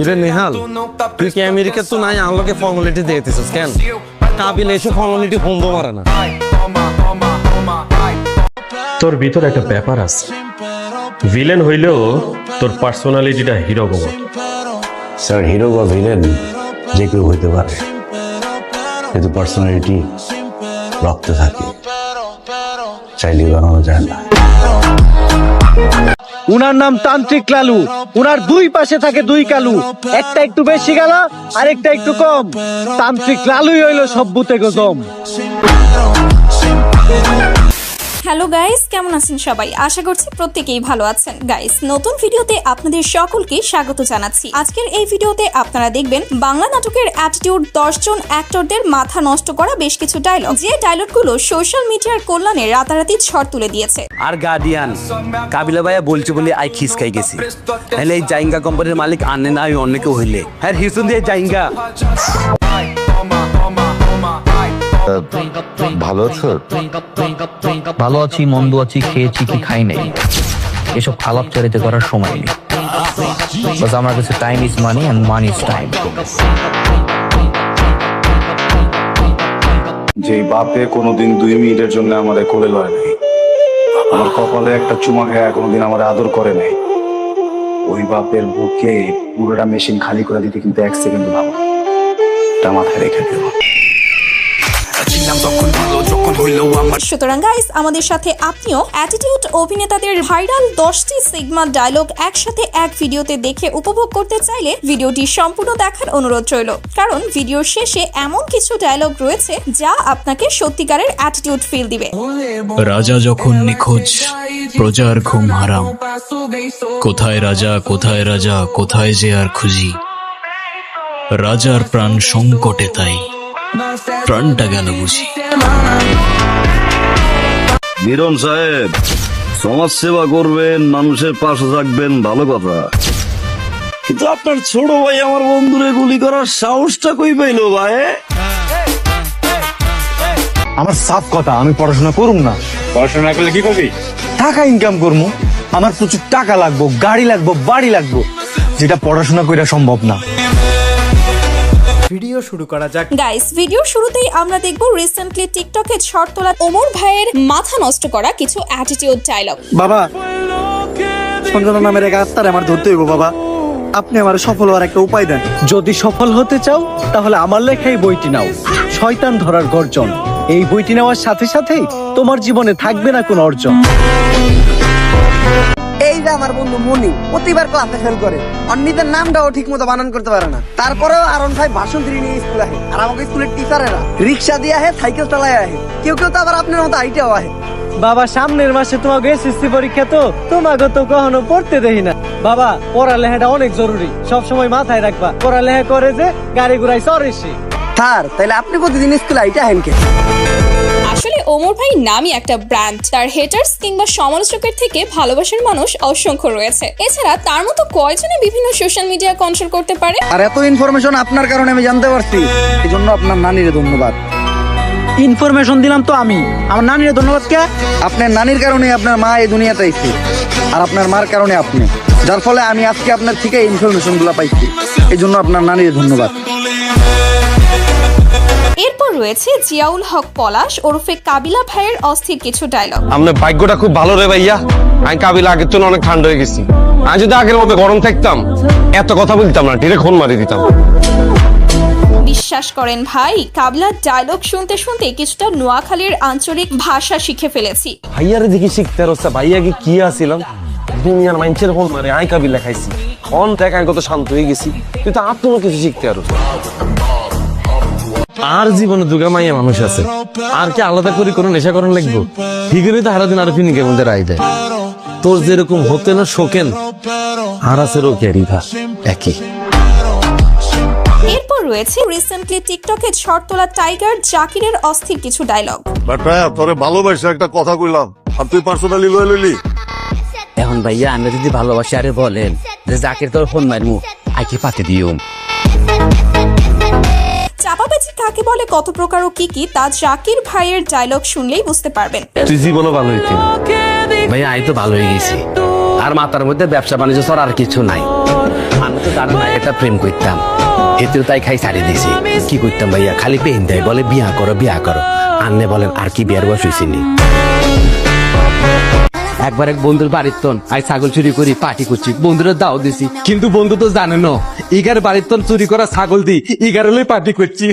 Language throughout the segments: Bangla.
ইরে নেহাল তুই কি আমেরিকা তো নাই আলোকে ফর্মালিটি দিতেছিস কেন? কাবিল এসে ফর্মালিটি বন্ধ মারে না। তোর ভিতর একটা ব্যাপার আছে। ভিলেন হইলেও তোর পার্সোনালিটিটা হিরো গোবর স্যার হিরো বা ভিলেন যে কেউ হইতে পারে কিন্তু পার্সোনালিটি রক্তে থাকে। চাইলেই বানানো যায় না। উনার নাম তান্ত্রিক লালু। উনার দুই পাশে থাকে দুই কালু। একটা একটু বেশি গেল, আরেকটা একটু কম। তান্ত্রিক লালুই হইল সব বুতে গজম। হ্যালো গাইস কেমন আছেন সবাই? আশা করছি প্রত্যেকেই ভালো আছেন। গাইস নতুন ভিডিওতে আপনাদের সকলকে স্বাগত জানাচ্ছি। আজকের এই ভিডিওতে আপনারা দেখবেন বাংলা নাটকের অ্যাটিটিউড দশজন অ্যাক্টরদের মাথা নষ্ট করা বেশ কিছু ডায়লগ যে ডায়লগগুলো সোশ্যাল মিডিয়ার কল্যাণে রাতারাতি ঝড় তুলে দিয়েছে। আর গার্ডিয়ান কাবিলা ভাইয়া বলছে বলে আই খিসকাই গেছি। তাহলে এই জাইঙ্গা কোম্পানির মালিক আনে না অন্য কেউ হইলে। হ্যাঁ হিসুন দিয়ে জাইঙ্গা। ভালো আছো? ভালো আছি, মন্দ আছি, খেয়েছি কি খাই নাই? এসব আলাপ চারিতে করার সময় নেই। বাস আমার কাছে time is money and money is time যে বাপে কোনোদিন দুই মিনিটের জন্য আমাদের কোলে লয় নাই, আমার কপালে একটা চুমা খায় কোনোদিন আমার আদর করে নাই। ওই বাপের বুকে পুরোটা মেশিন খালি করে দিতে কিন্তু এক সেকেন্ড ভাবো এটা মাথায় রেখে দেবো। সুতরাং গাইস আমাদের সাথে আপনিও অ্যাটিটিউড অভিনেতাদের ভাইরাল দশটি সিগমা ডায়লগ একসাথে এক ভিডিওতে দেখে উপভোগ করতে চাইলে ভিডিওটি সম্পূর্ণ দেখার অনুরোধ রইল। কারণ ভিডিওর শেষে এমন কিছু ডায়লগ রয়েছে যা আপনাকে সত্যিকারের অ্যাটিটিউড ফিল দিবে। রাজা যখন নিখোঁজ প্রজার ঘুম হারাম। কোথায় রাজা কোথায় রাজা কোথায় যে আর খুঁজি। রাজার প্রাণ সংকটে তাই। প্রাণটা গেল বুঝি? মিরন সাহেব সমাজ সেবা করবেন মানুষের পাশে থাকবেন ভালো কথা। কিন্তু আপনার ছোট ভাই আমার বন্ধুরে গুলি করার সাহসটা কই পাইলো ভাই? আমার সাফ কথা আমি পড়াশোনা করুম না। পড়াশোনা করলে কি করবি? টাকা ইনকাম করব আমার প্রচুর টাকা লাগবো গাড়ি লাগবো বাড়ি লাগবো। যেটা পড়াশোনা করা সম্ভব না। গাইস ভিডিও শুরুতেই আমরা দেখব রিসেন্টলি টিকটকে ঝড় তোলা ওমর ভাইয়ের মাথা নষ্ট করা কিছু অ্যাটিটিউড ডায়লগ বাবা সঞ্জনা নামের এক আত্মার আমার ধরতে হইব বাবা। আপনি আমার সফল হওয়ার একটা উপায় দেন। যদি সফল হতে চাও তাহলে আমার লেখাই বইটি নাও। শয়তান ধরার গর্জন। এই বইটি নেওয়ার সাথে সাথেই তোমার জীবনে থাকবে না কোনো অর্জন। আমার বন্ধু মনি প্রতিবার ক্লাসে ফেল করে। অন্যদের নামটাও ঠিক মতো বানান করতে পারে না। তারপরেও আরন ভাই ভাষণ নিয়ে স্কুল আহে। আর আমাকে স্কুলের টিচারেরা রিক্সা দিয়ে আহে সাইকেল চালায় আহে। কেউ কেউ তো আবার আপনার মতো আইটাও আহে। বাবা, সামনের মাসে তোমাকে এসএসসি পরীক্ষা তো তোমাকে তো কখনো পড়তে দেখি না। বাবা, পড়ালেখাটা অনেক জরুরি। সব সময় মাথায় রাখবা, পড়ালেখা করে যে গাড়ি ঘুরাই চড়ে স্যার তাহলে আপনি প্রতিদিন স্কুলে আইটা হেন কে? আসলে ওমর ভাই নামই একটা ব্র্যান্ড তার হেটার্স কিংবা সমালোচকের থেকে ভালোবাসার মানুষ অসংখ্য রয়েছে। এছাড়া তার মতো কয়জনে বিভিন্ন সোশ্যাল মিডিয়া কন্ট্রোল করতে পারে? আর এত ইনফরমেশন আপনার কারণে আমি জানতে পারছি এই জন্য আপনার নানিরে ধন্যবাদ। ইনফরমেশন দিলাম তো আমি। আমার নানির ধন্যবাদ কে? আপনার নানির কারণে আপনার মা এই দুনিয়াতে আইছে আর আপনার মার কারণে আপনি। যার ফলে আমি আজকে আপনার থেকে ইনফরমেশনগুলো পাইছি এই জন্য আপনার নানির ধন্যবাদ। এরপর রয়েছে জিয়াউল হক পলাশ ওরফে কাবিলা ভাইয়ের অস্থির কিছু ডায়লগ আপনার ভাগ্যটা খুব ভালো রে ভাইয়া। আমি কাবিল আগের তুলনায় অনেক ঠান্ডা হয়ে গেছি। আমি যদি আগের মতো গরম থাকতাম এত কথা বলতাম না টিরে খুন মারি দিতাম। বিশ্বাস করেন ভাই কাবিলার ডায়লগ শুনতে শুনতে কিছুটা নোয়াখালীর আঞ্চলিক ভাষা শিখে ফেলেছি। ভাইয়ারে দেখি শিখতে রচ্ছে ভাইয়াকে কি কি আসিলাম দুনিয়ার মাইন্সের ফোন মারে আই কাবিল লেখাইছি অন দেখ আমি কত শান্ত হয়ে গেছি। তুই তো কিছু শিখতে আরও আর জীবনে দুগা মাইয়া মানুষ আছে। আর কি আলাদা করে কোনো নেশা করণ লাগবো? ঠিকই তো হারাদিন আর ফিনিকের মধ্যে রায় দেয়। তোর যেরকম হতে না শোকেন আর আছে ভা একই এরপর রয়েছে রিসেন্টলি টিকটকে ঝড় তোলা টাইগার জাকিরের অস্থির কিছু ডায়লগ বাটা তোরে ভালোবাসে একটা কথা কইলাম। আর তুই পার্সোনালি লয়ে লইলি? এখন ভাইয়া আমরা যদি ভালোবাসি আরে বলেন যে জাকির তোর ফোন মারমু আইকে পাতে দিও। কাকে বলে, কত প্রকার ও কি কি, তা জাকির ভাইয়ের ডায়লগ শুনলেই বুঝতে পারবেন। তুই জীবনও ভালো হইতি ভাইয়া আই তো ভালো হয়ে গেছি। আর মাথার মধ্যে ব্যবসা বাণিজ্য ছাড়া আর কিছু নাই। আমি তো জানো না এটা প্রেম করতাম। এতেও তাই খাই ছাড়ি দিছি কি করতাম ভাইয়া, খালি পেন দেয়, বলে বিয়া করো বিয়া করো। আন্নে বলেন, আর কি বিয়ার বয়স হয়েছিনি একবার এক বন্ধুর বাড়ির তন আই ছাগল চুরি করি, পার্টি করছি, বন্ধুরা দাও দিছি। কিন্তু বন্ধু তো জানে না, ইগার বাড়ির তন চুরি করা ছাগল দি, ইগার হলে পার্টি করছি।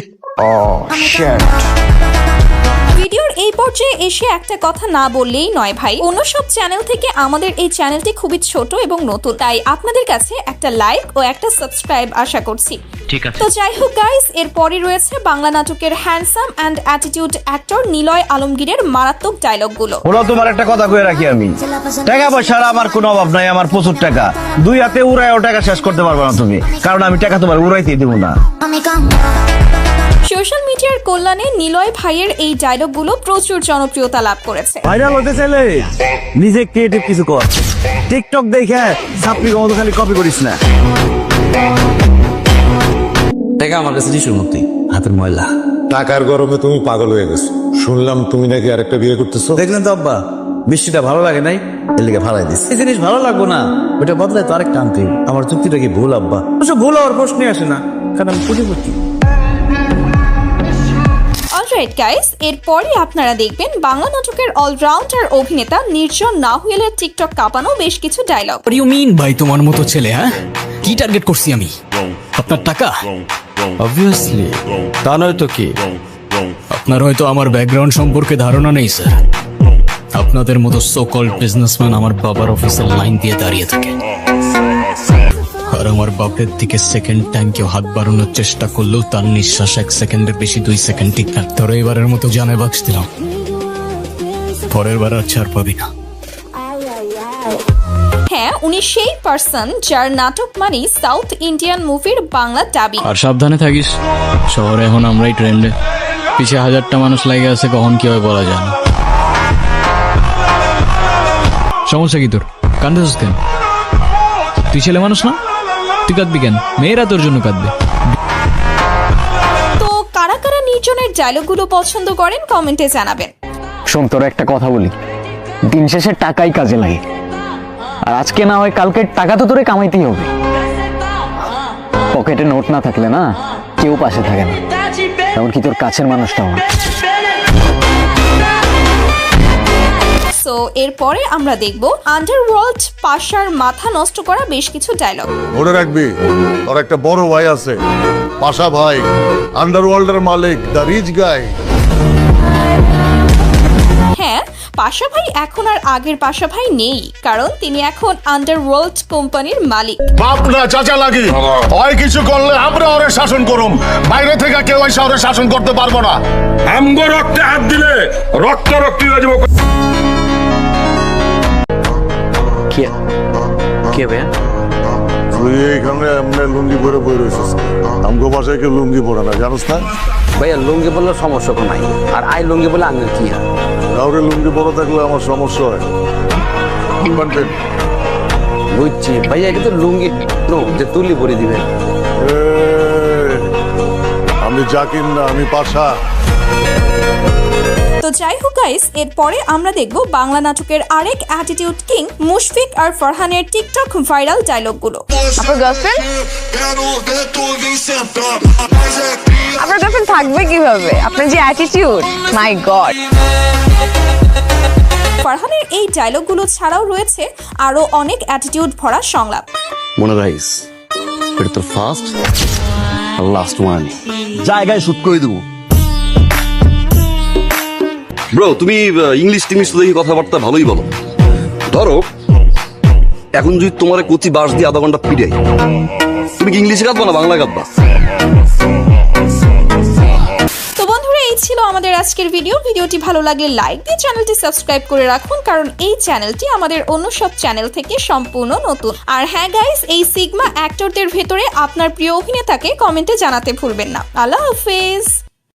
ভিডিওর এই পর্যায়ে এসে একটা কথা না বললেই নয় ভাই। অন্য সব চ্যানেল থেকে আমাদের এই চ্যানেলটি খুবই ছোট এবং নতুন। তাই আপনাদের কাছে একটা লাইক ও একটা সাবস্ক্রাইব আশা করছি। তো যাই হোক গাইস এরপরই রয়েছে বাংলা নাটকের handsome and attitude actor Niloy আলমগীরের মারাত্মক ডায়লগগুলো ওরা তোমার একটা কথা কয়ে রাখি আমি। টাকা পয়সার আমার কোনো অভাব নাই আমার প্রচুর টাকা। দুই হাতে উড়ায়ও টাকা শেষ করতে পারবে না তুমি। কারণ আমি টাকা তোমার উড়াইতে দেবো না। সোশ্যাল মিডিয়ার কল্যাণে নিলয় ভাইয়ের এই ডায়লগগুলো প্রচুর জনপ্রিয়তা লাভ করেছে। ভাইরাল হতে চাইলে নিজে ক্রিয়েটিভ কিছু কর। টিকটক দেখে সাপড়ি মতো খালি কপি করিস না। টাকা আমার কাছে টিসুর মতোই হাতের ময়লা। টাকার গরমে তুমি পাগল হয়ে গেছো। শুনলাম তুমি নাকি আরেকটা বিয়ে করতেছো। দেখলেন তো আব্বা বৃষ্টিটা ভালো লাগে নাই এর লিগে ভাড়াই দিস এই জিনিস ভালো লাগবো না ওটা বদলায় তো আরেকটা আনতে হবে। আমার চুক্তিটা কি ভুল আব্বা? অবশ্য ভুল হওয়ার প্রশ্নই আসে না কারণ আমি পুঁজিপতি অলরাইট গাইস এরপরই আপনারা দেখবেন বাংলা নাটকের অলরাউন্ডার অভিনেতা নির্জন নাহুয়েলের টিকটক কাঁপানো বেশ কিছু ডায়লগ ইউ মিন ভাই তোমার মতো ছেলে হ্যাঁ? কি টার্গেট করছি আমি? আপনার টাকা? অবভিয়াসলি তা নয় তো কি? আপনার হয়তো আমার ব্যাকগ্রাউন্ড সম্পর্কে ধারণা নেই স্যার আপনাদের মতো সো কল বিজনেসম্যান আমার বাবার অফিসের লাইন দিয়ে দাঁড়িয়ে থাকে। আর আমার বাপের দিকে সেকেন্ড টাইম কেউ হাত বাড়ানোর চেষ্টা করলেও তার নিঃশ্বাস এক সেকেন্ডের বেশি দুই সেকেন্ড ঠিক না। ধরো এবারের মতো জানে বাক্স দিলাম। পরের বার আর ছাড় পাবি না। হ্যাঁ উনি সেই পার্সন যার নাটক মানে সাউথ ইন্ডিয়ান মুভির বাংলা ডাবিং আর সাবধানে থাকিস। শহরে এখন আমরাই ট্রেন্ডে পিছে হাজারটা মানুষ লাগে আছে কখন কি হয় বলা যায় না। সমস্যা কি তোর? কান্দেছিস কেন? তুই ছেলে মানুষ না? তুই কাঁদবি কেন? মেয়েরা তোর জন্য কাঁদবে। তো কারা কারা নির্জনের ডায়লগগুলো পছন্দ করেন কমেন্টে জানাবেন। শোন তোর একটা কথা বলি। দিন শেষে টাকাই কাজে লাগে। আর আজকে না হয় কালকে টাকা তো তোরে কামাইতেই হবে। পকেটে নোট না থাকলে না কেউ পাশে থাকে না। এমনকি তোর কাছের মানুষটাও না। সো এরপরে আমরা দেখব আন্ডারওয়ার্ল্ড পাশার মাথা নষ্ট করা বেশ কিছু ডায়লগ মনে রাখবি তোর একটা বড় ভাই আছে। পাশা ভাই আন্ডারওয়ার্ল্ডের মালিক দ্য রিচ গাই হ্যাঁ পাশা ভাই এখন আর আগের পাশা ভাই নেই কারণ তিনি এখন আন্ডারওয়ার্ল্ড কোম্পানির মালিক। বাপ না চাচা লাগি। হয় কিছু করলে আমরা ওরে শাসন করুম। বাইরে থেকে কেউ এসে ওরে শাসন করতে পারব না। আমগো রক্তে হাত দিলে রক্ত রক্তি হয়ে যাব। কে? কে ভাইয়া? তুই এইখানে এমনি লুঙ্গি পরে বই রয়েছিস। আমগো বাসায় কেউ লুঙ্গি পরে না জানিস না? ভাইয়া লুঙ্গি বললে সমস্যা কোনো নাই। আর আই লুঙ্গি বলে আঙ্গের কি? কাউরে লুঙ্গি পরে থাকলে আমার সমস্যা হয়। বুঝছি। ভাইয়া এটা তো লুঙ্গি নো যে তুলি দিবেন। আমি জাকির না আমি পাশা। তো যাই হোক গাইস এরপরে আমরা দেখব বাংলা নাটকের আরেক অ্যাটিটিউড কিং মুশফিক আর ফরহানের টিকটক ভাইরাল ডায়লগগুলো আপনার গার্লফ্রেন্ড আপনার গার্লফ্রেন্ড থাকবে কীভাবে? আপনার যে অ্যাটিটিউড মাই গড ফারহানের এই ডায়লগগুলো ছাড়াও রয়েছে আরও অনেক অ্যাটিটিউড ভরা সংলাপ। মনে রাখিস এটা তোর ফার্স্ট লাস্ট ওয়ান জায়গায় শুট করে দেবো। ব্রো তুমি ইংলিশ টিংলিশ দেখি কথাবার্তা ভালোই বলো। ধরো, এখন যদি তোমার কচি বাস দিয়ে আধা ঘণ্টা পিড়াই তুমি কি ইংলিশে কাঁদবা না বাংলা কাঁদবা তো বন্ধুরা, এই ছিল আমাদের আজকের ভিডিও ভিডিওটি ভালো লাগলে লাইক দিয়ে চ্যানেলটি সাবস্ক্রাইব করে রাখুন, কারণ এই চ্যানেলটি আমাদের অন্য সব চ্যানেল থেকে সম্পূর্ণ নতুন। আর হ্যাঁ গাইস এই সিগমা অ্যাক্টরদের ভেতরে আপনার প্রিয় অভিনেতাকে কমেন্টে জানাতে ভুলবেন না। আল্লাহ হাফেজ!